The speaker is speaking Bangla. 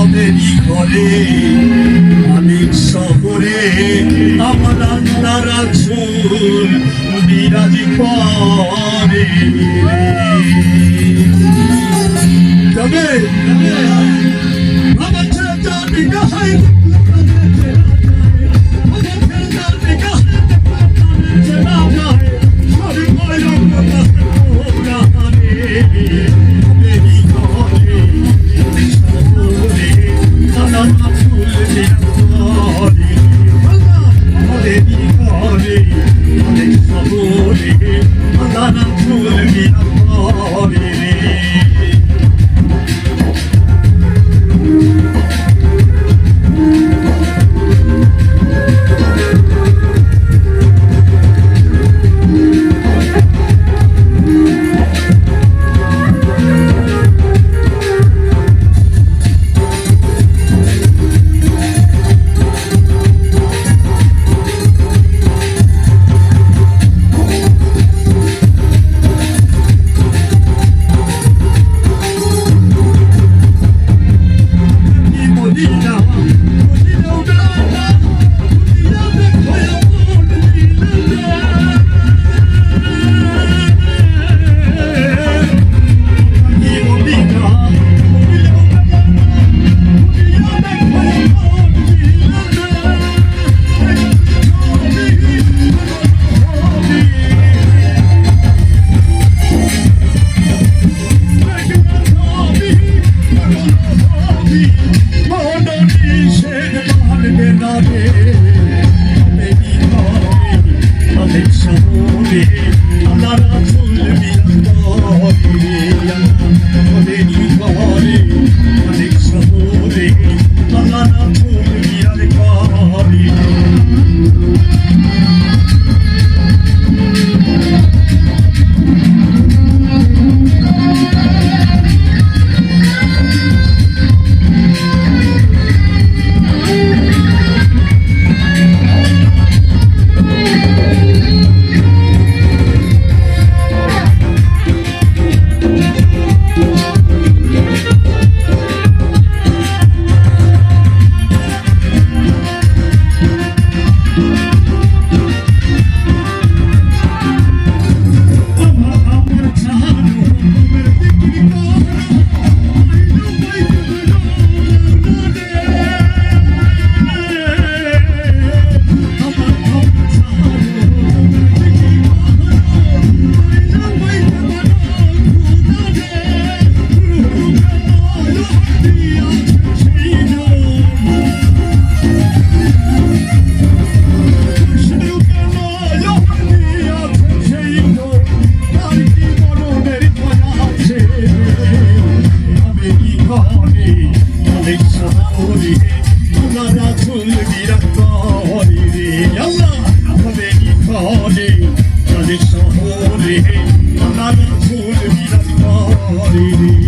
আমেরি ঘরে অনেক শহরে আমার আল্লাহর চুল বিরাজি করে on here. Thank Hare Hare Hare Hare